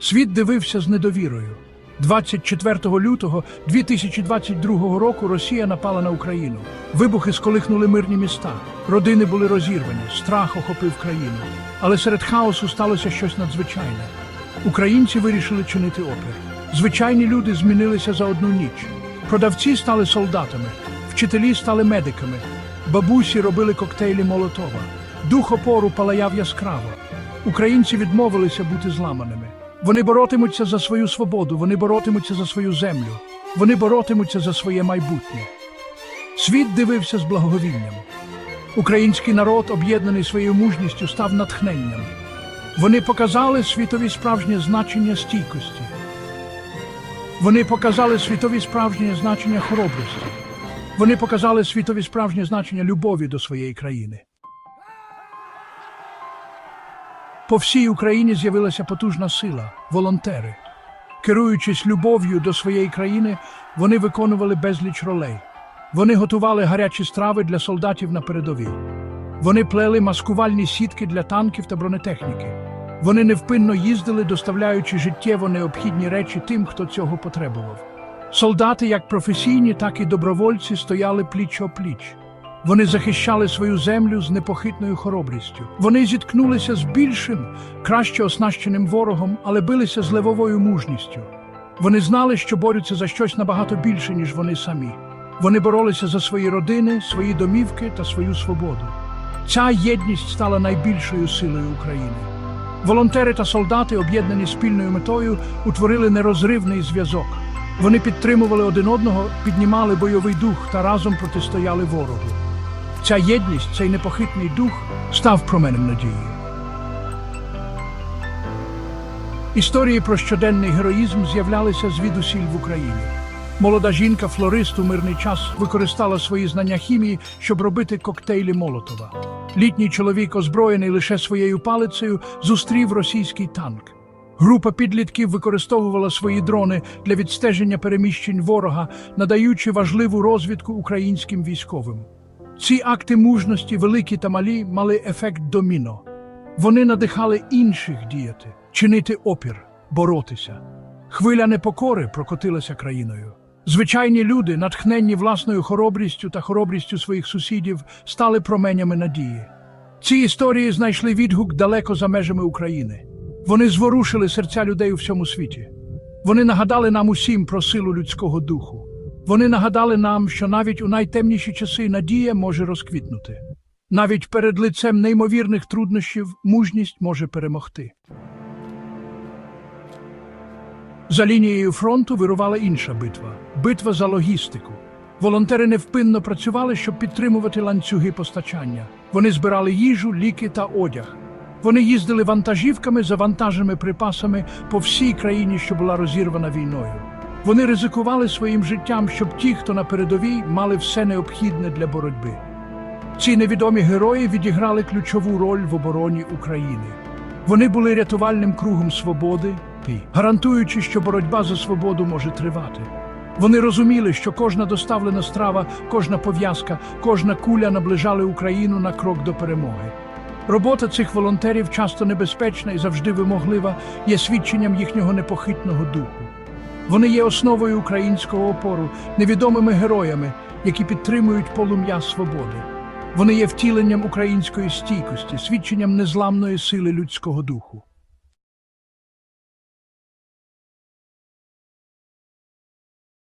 Світ дивився з недовірою. 24 лютого 2022 року Росія напала на Україну. Вибухи сколихнули мирні міста. Родини були розірвані, страх охопив країну. Але серед хаосу сталося щось надзвичайне. Українці вирішили чинити опір. Звичайні люди змінилися за одну ніч. Продавці стали солдатами, вчителі стали медиками, бабусі робили коктейлі Молотова. Дух опору палаяв яскраво. Українці відмовилися бути зламаними. Вони боротимуться за свою свободу, вони боротимуться за свою землю, вони боротимуться за своє майбутнє. Світ дивився з благоговінням. Український народ, об'єднаний своєю мужністю, став натхненням. Вони показали світові справжнє значення стійкості. Вони показали світові справжнє значення хоробрості. Вони показали світові справжнє значення любові до своєї країни. По всій Україні з'явилася потужна сила волонтери. Керуючись любов'ю до своєї країни, вони виконували безліч ролей. Вони готували гарячі страви для солдатів на передовій. Вони плели маскувальні сітки для танків та бронетехніки. Вони невпинно їздили, доставляючи життєво необхідні речі тим, хто цього потребував. Солдати, як професійні, так і добровольці, стояли пліч о пліч. Вони захищали свою землю з непохитною хоробрістю. Вони зіткнулися з більшим, краще оснащеним ворогом, але билися з левовою мужністю. Вони знали, що борються за щось набагато більше, ніж вони самі. Вони боролися за свої родини, свої домівки та свою свободу. Ця єдність стала найбільшою силою України. Волонтери та солдати, об'єднані спільною метою, утворили нерозривний зв'язок. Вони підтримували один одного, піднімали бойовий дух та разом протистояли ворогу. Ця єдність, цей непохитний дух став променем надії. Історії про щоденний героїзм з'являлися звідусіль в Україні. Молода жінка, флорист у мирний час використала свої знання хімії, щоб робити коктейлі Молотова. Літній чоловік, озброєний лише своєю палицею, зустрів російський танк. Група підлітків використовувала свої дрони для відстеження переміщень ворога, надаючи важливу розвідку українським військовим. Ці акти мужності, великі та малі, мали ефект доміно. Вони надихали інших діяти, чинити опір, боротися. Хвиля непокори прокотилася країною. Звичайні люди, натхненні власною хоробрістю та хоробрістю своїх сусідів, стали променями надії. Ці історії знайшли відгук далеко за межами України. Вони зворушили серця людей у всьому світі. Вони нагадали нам усім про силу людського духу. Вони нагадали нам, що навіть у найтемніші часи надія може розквітнути. Навіть перед лицем неймовірних труднощів мужність може перемогти. За лінією фронту вирувала інша битва битва за логістику. Волонтери невпинно працювали, щоб підтримувати ланцюги постачання. Вони збирали їжу, ліки та одяг. Вони їздили вантажівками за вантажними припасами по всій країні, що була розірвана війною. Вони ризикували своїм життям, щоб ті, хто на передовій, мали все необхідне для боротьби. Ці невідомі герої відіграли ключову роль в обороні України. Вони були рятувальним кругом свободи, гарантуючи, що боротьба за свободу може тривати. Вони розуміли, що кожна доставлена страва, кожна пов'язка, кожна куля наближали Україну на крок до перемоги. Робота цих волонтерів, часто небезпечна і завжди вимоглива, є свідченням їхнього непохитного духу. Вони є основою українського опору, невідомими героями, які підтримують полум'я свободи. Вони є втіленням української стійкості, свідченням незламної сили людського духу.